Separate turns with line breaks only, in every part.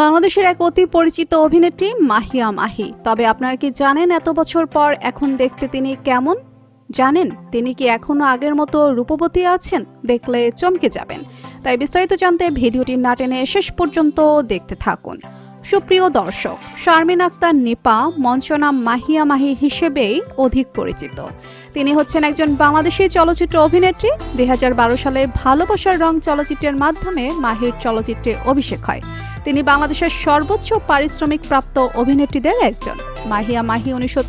বাংলাদেশের এক অতি পরিচিত অভিনেত্রী মাহিয়া মাহি। তবে আপনারা কি জানেন এত বছর পর এখন দেখতে তিনি কেমন? জানেন? তিনি কি এখনও আগের মতো রূপবতী আছেন? দেখলে চমকে যাবেন। তাই বিস্তারিত জানতে ভিডিওটি না টেনে শেষ পর্যন্ত দেখতে থাকুন। সুপ্রিয় দর্শক, শারমিন আক্তার নিপা মঞ্চনাম মাহিয়া মাহি হিসেবেই অধিক পরিচিত। তিনি হচ্ছেন একজন বাংলাদেশি চলচ্চিত্র অভিনেত্রী। দুই হাজার বারো সালে ভালোবাসার রং চলচ্চিত্রের মাধ্যমে মাহির চলচ্চিত্রে অভিষেক হয়। তিনি বাংলাদেশের সর্বোচ্চ পারিশ্রমিক প্রাপ্ত অভিনেত্রীদের একজন। মাহিয়া মাহি উনিশশো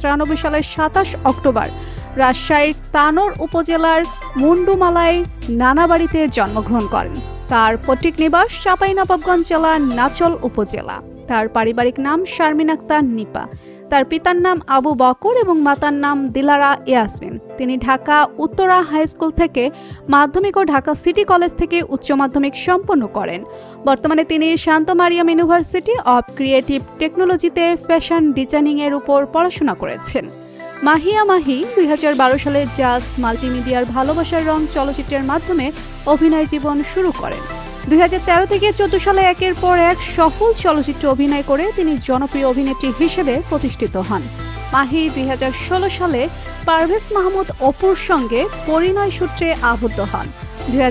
সালের সাতাশ অক্টোবর রাজশাহীর তানোর উপজেলার মুন্ডুমালায় নানাবাড়িতে জন্মগ্রহণ করেন। তার পৈতৃক নিবাস চাঁপাইনবাবগঞ্জ জেলার নাচল উপজেলা। তার পারিবারিক নাম শারমিন আক্তার নিপা। তার পিতার নাম আবু বকর এবং মাতার নাম দিলারা ইয়াসমিন। তিনি ঢাকা, উত্তরা হাই স্কুল থেকে মাধ্যমিক ও ঢাকা সিটি কলেজ থেকে উচ্চ মাধ্যমিক সম্পন্ন করেন। বর্তমানে তিনি Shanto Mariam university of creative টেকনোলজিতে ফ্যাশন ডিজাইনিং এর উপর পড়াশোনা করেছেন। মাহিয়া মাহি দুই হাজার বারো সালে জাজ, মাল্টিমিডিয়ার ভালোবাসার রং চলচ্চিত্রের মাধ্যমে অভিনয় জীবন শুরু করেন। দুই হাজার তেরো থেকে চোদ্দ সালে একের পর এক সফল চলচ্চিত্রে অভিনয় করে তিনি জনপ্রিয় অভিনেত্রী হিসেবে প্রতিষ্ঠিত হন। মাহি দুই সালে পারভেজ মাহমুদ অপুর সঙ্গে পরিণয় সূত্রে আবদ্ধ হন। দুই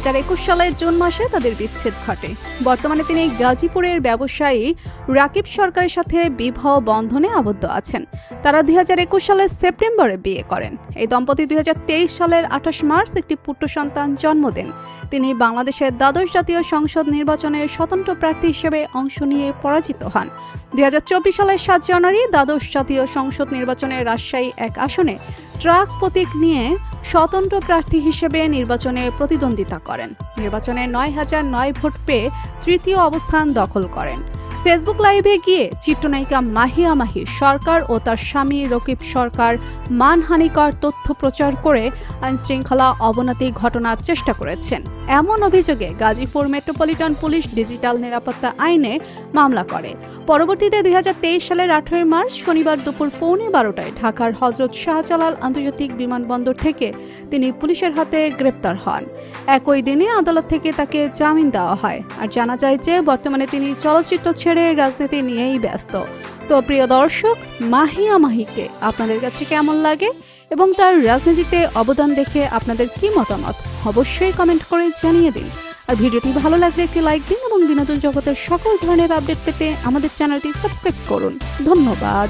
সালের জুন মাসে তাদের বিচ্ছেদ ঘটে। বর্তমানে তিনি গাজীপুরের ব্যবসায়ী রাকিব সরকারের সাথে বিবাহ বন্ধনে আবদ্ধ আছেন। তারা দুই সালের সেপ্টেম্বরে বিয়ে করেন। এই দম্পতি দুই সালের আঠাশ মার্চ একটি পুত্র সন্তান জন্ম দেন। তিনি বাংলাদেশের দ্বাদশ জাতীয় সংসদ নির্বাচনে স্বতন্ত্র প্রার্থী হিসেবে অংশ নিয়ে পরাজিত হন। দুই হাজার চব্বিশ সালের সাত জানুয়ারি দ্বাদশ জাতীয় সংসদ নির্বাচনে রাজশাহী এক আসনে ট্রাক প্রতীক নিয়ে স্বতন্ত্র প্রার্থী হিসেবে নির্বাচনে প্রতিদ্বন্দ্বিতা করেন। নির্বাচনে নয় হাজার নয় ভোট পেয়ে তৃতীয় অবস্থান দখল করেন। ফেসবুক লাইভে গিয়ে চিত্রনায়িকা মাহিয়া মাহি সরকার ও তার স্বামী রকিব সরকার মানহানিকর তথ্য প্রচার করে আইনশৃঙ্খলা অবনতি ঘটনার চেষ্টা করেছেন। এমন অভিযোগে গাজীপুর মেট্রোপলিটন পুলিশ ডিজিটাল নিরাপত্তা আইনে মামলা করে। পরবর্তীতে দুই হাজার তেইশ সালের আঠারোই মার্চ শনিবার দুপুর পৌনে বারোটায় ঢাকার হজরত শাহজালাল আন্তর্জাতিক বিমানবন্দর থেকে তিনি পুলিশের হাতে গ্রেপ্তার হন। একই দিনে আদালত থেকে তাকে জামিন দেওয়া হয়। আর জানা যায় যে বর্তমানে তিনি চলচ্চিত্র ছেড়ে রাজনীতি নিয়েই ব্যস্ত। তো প্রিয় দর্শক, মাহিয়া মাহিকে আপনাদের কাছে কেমন লাগে এবং তার রাজনীতিতে অবদান দেখে আপনাদের কি মতামত? অবশ্যই কমেন্ট করে জানিয়ে দিন। আর ভিডিওটি ভালো লাগলে একটি লাইক দিন এবং বিনোদন জগতের সকল ধরনের আপডেট পেতে আমাদের চ্যানেলটি সাবস্ক্রাইব করুন। ধন্যবাদ।